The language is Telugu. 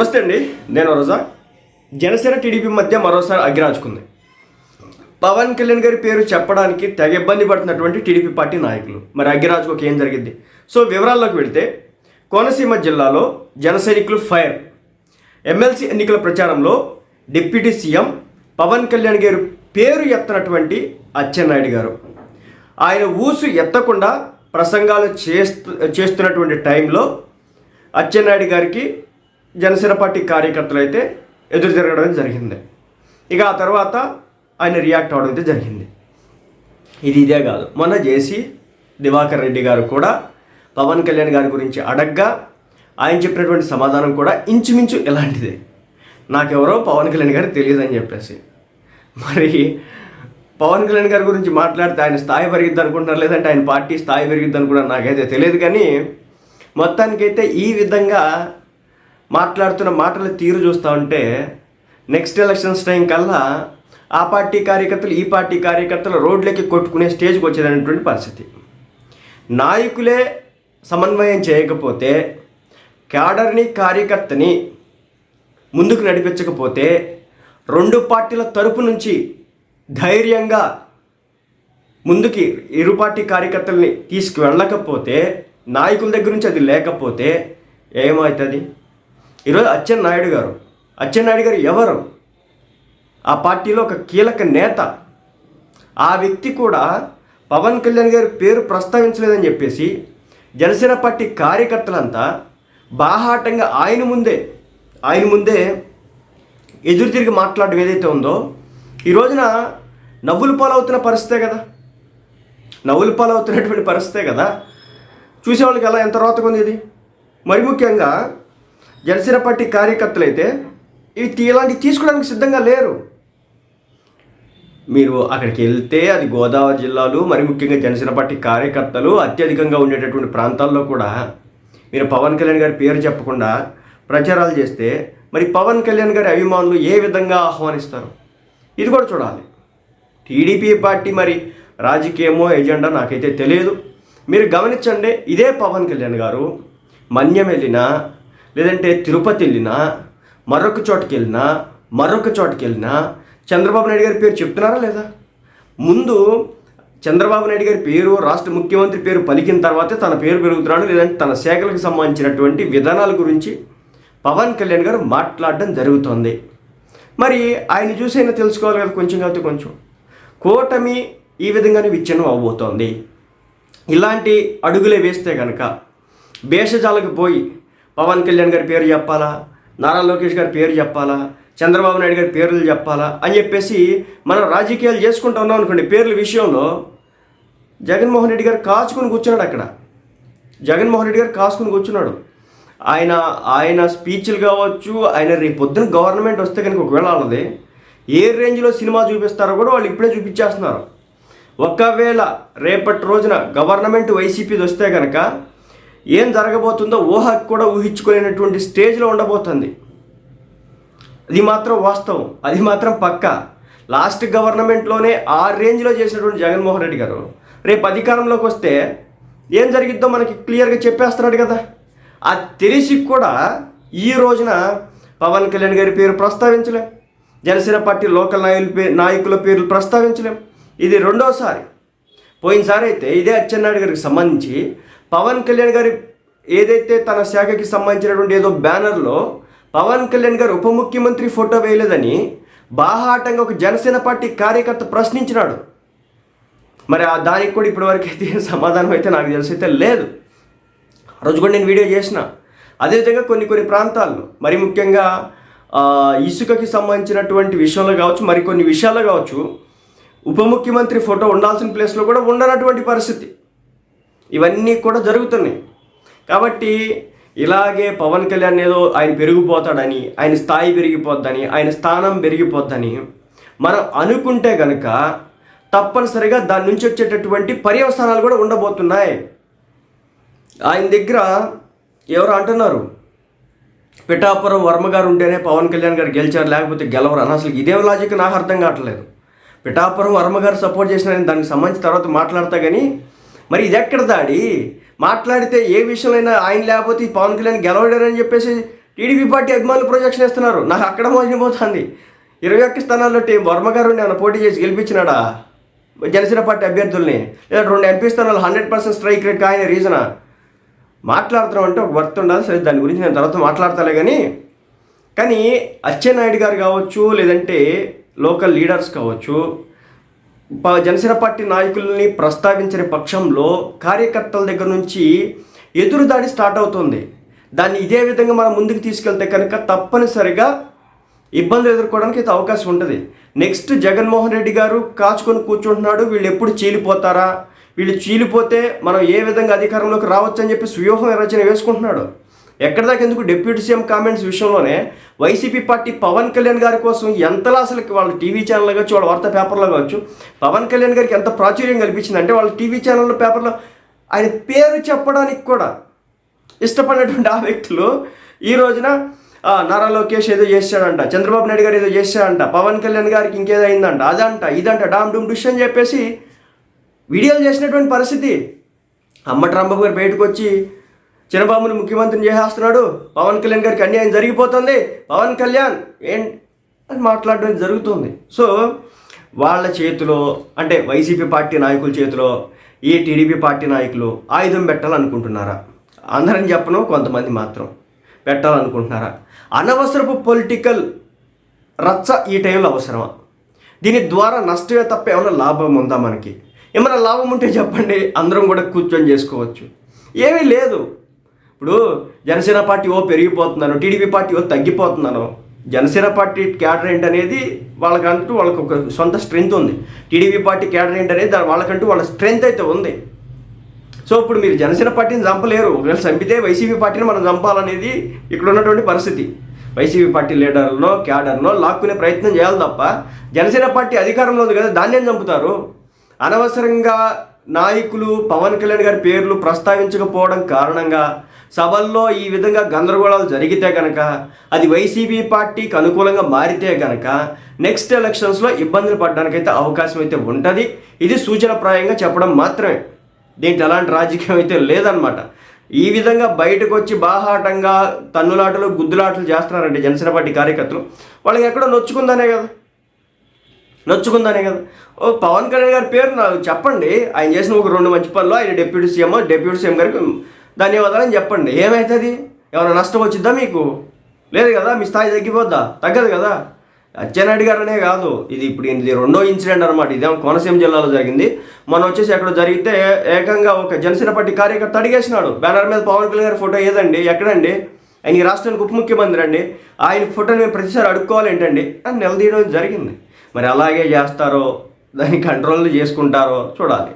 నమస్తే అండి. నేను రోజా. జనసేన టీడీపీ మధ్య మరోసారి అగ్గిరాజుకుంది. పవన్ కళ్యాణ్ గారి పేరు చెప్పడానికి తెగ ఇబ్బంది పడుతున్నటువంటి టీడీపీ పార్టీ నాయకులు. మరి అగ్గిరాజుకు ఏం జరిగింది? సో వివరాల్లోకి వెళితే కోనసీమ జిల్లాలో జనసైనికులు ఫైర్. ఎమ్మెల్సీ ఎన్నికల ప్రచారంలో డిప్యూటీ సీఎం పవన్ కళ్యాణ్ గారి పేరు ఎత్తనటువంటి అచ్చెన్నాయుడు గారు. ఆయన ఊసు ఎత్తకుండా ప్రసంగాలు చేస్తు చేస్తున్నటువంటి టైంలో అచ్చెన్నాయుడు గారికి జనసేన పార్టీ కార్యకర్తలు అయితే ఎదురు తిరగడం జరిగింది. ఇక ఆ తర్వాత ఆయన రియాక్ట్ అవడం అయితే జరిగింది. ఇది ఇదే కాదు. మొన్న జేసీ దివాకర్ రెడ్డి గారు కూడా పవన్ కళ్యాణ్ గారి గురించి అడగ్గా ఆయన చెప్పినటువంటి సమాధానం కూడా ఇంచుమించు ఇలాంటిదే. నాకెవరో పవన్ కళ్యాణ్ గారు తెలియదని చెప్పేసి. మరి పవన్ కళ్యాణ్ గారి గురించి మాట్లాడితే ఆయన స్థాయి పెరిగిద్ది అనుకుంటున్నారు? లేదంటే ఆయన పార్టీ స్థాయి పెరిగిద్ది అనుకున్నారు నాకైతే తెలియదు కానీ మొత్తానికైతే ఈ విధంగా మాట్లాడుతున్న మాటల తీరు చూస్తూ ఉంటే నెక్స్ట్ ఎలక్షన్స్ టైం కల్లా ఆ పార్టీ కార్యకర్తలు ఈ పార్టీ కార్యకర్తలు రోడ్లకి కొట్టుకునే స్టేజ్కి వచ్చేదనేటువంటి పరిస్థితి. నాయకులే సమన్వయం చేయకపోతే క్యాడర్ని కార్యకర్తని ముందుకు నడిపించకపోతే రెండు పార్టీల తరపు నుంచి ధైర్యంగా ముందుకి ఇరు పార్టీ కార్యకర్తల్ని తీసుకువెళ్ళకపోతే నాయకుల దగ్గర నుంచి అది లేకపోతే ఏమవుతుంది? ఈరోజు అచ్చెన్నాయుడు గారు అచ్చెన్నాయుడు గారు ఎవరు? ఆ పార్టీలో ఒక కీలక నేత. ఆ వ్యక్తి కూడా పవన్ కళ్యాణ్ గారి పేరు ప్రస్తావించలేదని చెప్పేసి జనసేన పార్టీ కార్యకర్తలంతా బాహాటంగా ఆయన ముందే ఆయన ముందే ఎదురు తిరిగి మాట్లాడడం ఏదైతే ఉందో ఈ రోజున నవ్వులు పాలవుతున్న పరిస్థితే కదా? నవ్వులు పాలవుతున్నటువంటి పరిస్థితే కదా? చూసేవాళ్ళకి ఎలా ఎంత రోతకుంది ఉంది ఇది? మరి ముఖ్యంగా జనసేన పార్టీ కార్యకర్తలు అయితే ఇవి ఇలాంటివి తీసుకోవడానికి సిద్ధంగా లేరు. మీరు అక్కడికి వెళ్తే అది గోదావరి జిల్లాలు మరి ముఖ్యంగా జనసేన పార్టీ కార్యకర్తలు అత్యధికంగా ఉండేటటువంటి ప్రాంతాల్లో కూడా మీరు పవన్ కళ్యాణ్ గారి పేరు చెప్పకుండా ప్రచారాలు చేస్తే మరి పవన్ కళ్యాణ్ గారి అభిమానులు ఏ విధంగా ఆహ్వానిస్తారు? ఇది కూడా చూడాలి. టీడీపీ పార్టీ మరి రాజకీయమో ఎజెండా నాకైతే తెలియదు. మీరు గమనించండి ఇదే పవన్ కళ్యాణ్ గారు మన్యం వెళ్ళినా లేదంటే తిరుపతి వెళ్ళినా మరొక చోటుకి వెళ్ళినా మరొక చోటుకి వెళ్ళినా చంద్రబాబు నాయుడు గారి పేరు చెప్తున్నారా లేదా? ముందు చంద్రబాబు నాయుడు గారి పేరు రాష్ట్ర ముఖ్యమంత్రి పేరు పలికిన తర్వాతే తన పేరు పెరుగుతున్నాడు. లేదంటే తన శాఖలకు సంబంధించినటువంటి విధానాల గురించి పవన్ కళ్యాణ్ గారు మాట్లాడడం జరుగుతోంది. మరి ఆయన చూసి అయినా తెలుసుకోవాలి కదా కొంచెం కాకపోతే కొంచెం. కూటమి ఈ విధంగానే విచ్ఛిన్నం అవబోతోంది. ఇలాంటి అడుగులే వేస్తే కనుక భేషజాలకు పోయి పవన్ కళ్యాణ్ గారి పేరు చెప్పాలా? నారా లోకేష్ గారి పేరు చెప్పాలా? చంద్రబాబు నాయుడు గారి పేర్లు చెప్పాలా? అని చెప్పేసి మనం రాజకీయాలు చేసుకుంటా ఉన్నాం అనుకోండి పేర్ల విషయంలో. జగన్మోహన్ రెడ్డి గారు కాచుకుని కూర్చున్నాడు అక్కడ. జగన్మోహన్ రెడ్డి గారు కాసుకుని కూర్చున్నాడు. ఆయన ఆయన స్పీచ్లు కావచ్చు ఆయన రేపు పొద్దున గవర్నమెంట్ వస్తే కనుక ఒకవేళ వాళ్ళది ఏ రేంజ్లో సినిమా చూపిస్తారో కూడా వాళ్ళు ఇప్పుడే చూపించేస్తున్నారు. ఒకవేళ రేపటి రోజున గవర్నమెంట్ వైసీపీది వస్తే కనుక ఏం జరగబోతుందో ఊహకు కూడా ఊహించుకోలేనటువంటి స్టేజ్లో ఉండబోతుంది. అది మాత్రం వాస్తవం అది మాత్రం పక్క. లాస్ట్ గవర్నమెంట్లోనే ఆ రేంజ్లో చేసినటువంటి జగన్మోహన్ రెడ్డి గారు రేపు అధికారంలోకి వస్తే ఏం జరిగిద్దో మనకి క్లియర్గా చెప్పేస్తున్నాడు కదా. అది తెలిసి కూడా ఈ రోజున పవన్ కళ్యాణ్ గారి పేరు ప్రస్తావించలేం. జనసేన పార్టీ లోకల్ నాయకుల పే నాయకుల పేర్లు ప్రస్తావించలేం. ఇది రెండోసారి. పోయినసారి అయితే ఇదే అచ్చెన్నాయుడు గారికి సంబంధించి పవన్ కళ్యాణ్ గారి ఏదైతే తన శాఖకి సంబంధించినటువంటి ఏదో బ్యానర్లో పవన్ కళ్యాణ్ గారు ఉప ముఖ్యమంత్రి ఫోటో వేయలేదని బాహాటంగా ఒక జనసేన పార్టీ కార్యకర్త ప్రశ్నించినాడు. మరి ఆ దానికి కూడా ఇప్పటివరకు అయితే సమాధానం అయితే నాకు తెలిసి అయితే లేదు. రోజు కూడా నేను వీడియో చేసిన. అదేవిధంగా కొన్ని కొన్ని ప్రాంతాల్లో మరి ముఖ్యంగా ఇసుకకి సంబంధించినటువంటి విషయంలో కావచ్చు మరికొన్ని విషయాల్లో కావచ్చు ఉప ముఖ్యమంత్రి ఫోటో ఉండాల్సిన ప్లేస్లో కూడా ఉండనటువంటి పరిస్థితి. ఇవన్నీ కూడా జరుగుతున్నాయి. కాబట్టి ఇలాగే పవన్ కళ్యాణ్ ఏదో ఆయన పెరిగిపోతాడని ఆయన స్థాయి పెరిగిపోద్దని ఆయన స్థానం పెరిగిపోద్దని మనం అనుకుంటే గనక తప్పనిసరిగా దాని నుంచి వచ్చేటటువంటి పర్యవసానాలు కూడా ఉండబోతున్నాయి. ఆయన దగ్గర ఎవరు అంటున్నారు? పిఠాపురం వర్మ గారు ఉంటేనే పవన్ కళ్యాణ్ గారు గెలిచారు లేకపోతే గెలవరు అని. అసలు ఇదేం లాజిక్ నాకు అర్థం కావట్లేదు. పిఠాపురం వర్మ గారు సపోర్ట్ చేసిన దానికి సంబంధించి తర్వాత మాట్లాడతా కానీ మరి ఇది ఎక్కడ దాడి? మాట్లాడితే ఏ విషయంలో ఆయన లేకపోతే ఈ పవన్ కళ్యాణ్ గెలవడారని చెప్పేసి టీడీపీ పార్టీ అభిమానులు ప్రొజెక్షన్ ఇస్తున్నారు నాకు అక్కడ మోసపోతుంది ఇరవై ఒక్క స్థానాల్లో టీ వర్మ గారు ఏమైనా పోటీ చేసి గెలిపించినాడా? జనసేన పార్టీ అభ్యర్థుల్ని. లేదా రెండు ఎంపీ స్థానాలు హండ్రెడ్ పర్సెంట్ స్ట్రైక్ రేట్ ఆయన రీజనా? మాట్లాడుతున్నాం అంటే ఒక వర్త్ ఉండాలి. సరే దాని గురించి నేను తర్వాత మాట్లాడతాలే కానీ కానీ అచ్చెన్నాయుడు గారు కావచ్చు లేదంటే లోకల్ లీడర్స్ కావచ్చు జనసేన పార్టీ నాయకుల్ని ప్రస్తావించిన పక్షంలో కార్యకర్తల దగ్గర నుంచి ఎదురుదాడి స్టార్ట్ అవుతుంది. దాన్ని ఇదే విధంగా మనం ముందుకు తీసుకెళ్తే కనుక తప్పనిసరిగా ఇబ్బందులు ఎదుర్కోవడానికి అయితే అవకాశం ఉంటుంది. నెక్స్ట్ జగన్మోహన్ రెడ్డి గారు కాచుకొని కూర్చుంటున్నాడు. వీళ్ళు ఎప్పుడు చీలిపోతారా? వీళ్ళు చీలిపోతే మనం ఏ విధంగా అధికారంలోకి రావచ్చు అని చెప్పి వ్యూహం రచన వేసుకుంటున్నాడు. ఎక్కడ దాకా ఎందుకు డిప్యూటీ సీఎం కామెంట్స్ విషయంలోనే వైసీపీ పార్టీ పవన్ కళ్యాణ్ గారి కోసం ఎంతలా అసలు వాళ్ళ టీవీ ఛానల్ కావచ్చు వాళ్ళ వార్తా పేపర్లో కావచ్చు పవన్ కళ్యాణ్ గారికి ఎంత ప్రాచుర్యం కల్పించింది? అంటే వాళ్ళ టీవీ ఛానల్ పేపర్లో ఆయన పేరు చెప్పడానికి కూడా ఇష్టపడినటువంటి ఆ వ్యక్తులు ఈ రోజున నారా లోకేష్ ఏదో చేశాడంట చంద్రబాబు నాయుడు గారు ఏదో చేశాడంట పవన్ కళ్యాణ్ గారికి ఇంకేదో అయిందంట అదంట ఇదంట డామ్ డూమ్ డిష్ అని చెప్పేసి వీడియోలు చేసినటువంటి పరిస్థితి. అమ్మ ట్రంబాబు గారు బయటకు వచ్చి చిన్నబాబుని ముఖ్యమంత్రిని చేసేస్తున్నాడు. పవన్ కళ్యాణ్ గారికి అన్యాయం జరిగిపోతుంది. పవన్ కళ్యాణ్ ఏం అని మాట్లాడడం జరుగుతుంది. సో వాళ్ళ చేతిలో అంటే వైసీపీ పార్టీ నాయకుల చేతిలో ఈ టీడీపీ పార్టీ నాయకులు ఆయుధం పెట్టాలనుకుంటున్నారా? అందరం చెప్పను కొంతమంది మాత్రం పెట్టాలనుకుంటున్నారా? అనవసరపు పొలిటికల్ రచ్చ ఈ టైంలో అవసరమా? దీని ద్వారా నష్టమే తప్ప ఏమైనా లాభం ఉందా మనకి? ఏమైనా లాభం ఉంటే చెప్పండి అందరం కూడా కూర్చొని చేసుకోవచ్చు. ఏమీ లేదు. ఇప్పుడు జనసేన పార్టీ ఓ పెరిగిపోతున్నాను టీడీపీ పార్టీ ఓ తగ్గిపోతున్నాను. జనసేన పార్టీ క్యాడర్ ఏంటి అనేది వాళ్ళకంటూ వాళ్ళకు ఒక సొంత స్ట్రెంగ్త్ ఉంది. టీడీపీ పార్టీ క్యాడర్ ఏంటి అనేది దాని వాళ్ళకంటూ వాళ్ళ స్ట్రెంగ్త్ అయితే ఉంది. సో ఇప్పుడు మీరు జనసేన పార్టీని చంపలేరు. ఒకవేళ చంపితే వైసీపీ పార్టీని మనం చంపాలనేది ఇక్కడ ఉన్నటువంటి పరిస్థితి. వైసీపీ పార్టీ లీడర్నో క్యాడర్నో లాక్కునే ప్రయత్నం చేయాలి తప్ప జనసేన పార్టీ అధికారంలో ఉంది కదా దాన్ని చంపుతారు? అనవసరంగా నాయకులు పవన్ కళ్యాణ్ గారి పేర్లు ప్రస్తావించకపోవడం కారణంగా సభల్లో ఈ విధంగా గందరగోళాలు జరిగితే కనుక అది వైసీపీ పార్టీకి అనుకూలంగా మారితే కనుక నెక్స్ట్ ఎలక్షన్స్లో ఇబ్బందులు పడడానికైతే అవకాశం అయితే ఉంటుంది. ఇది సూచనప్రాయంగా చెప్పడం మాత్రమే. దీంట్లో ఎలాంటి రాజకీయం అయితే లేదనమాట ఈ విధంగా బయటకు వచ్చి బాహాటంగా తన్నులాటలు గుద్దులాటలు చేస్తున్నారంటే జనసేన పార్టీ కార్యకర్తలు. వాళ్ళకి ఎక్కడో నొచ్చుకుందనే కదా. నొచ్చుకుందనే కదా. ఓ పవన్ కళ్యాణ్ గారి పేరు నాకు చెప్పండి. ఆయన చేసిన ఒక రెండు మంచి పనులు ఆయన డిప్యూటీ సీఎం డిప్యూటీ సీఎం గారికి ధన్యవాదాలని చెప్పండి. ఏమవుతుంది ఏమైనా నష్టం వచ్చిద్దా మీకు? లేదు కదా మీ స్థాయి తగ్గిపోద్దా? తగ్గదు కదా. అచ్చెన్నాయుడు గారనే కాదు. ఇది ఇప్పుడు ఇది రెండో ఇన్సిడెంట్ అనమాట ఇదేమో కోనసీమ జిల్లాలో జరిగింది. మనం వచ్చేసి అక్కడ జరిగితే ఏకంగా ఒక జనసేన పార్టీ కార్యకర్త అడిగేసినాడు. బ్యానర్ మీద పవన్ కళ్యాణ్ గారి ఫోటో ఏదండి? ఎక్కడండి? ఆయన ఈ రాష్ట్రానికి ఉప ముఖ్యమంత్రి అండి. ఆయన ఫోటోని మేము ప్రతిసారి అడుక్కోవాలి ఏంటండి? అని నిలదీయడం జరిగింది. మరి అలాగే చేస్తారో దాన్ని కంట్రోల్ చేసుకుంటారో చూడాలి.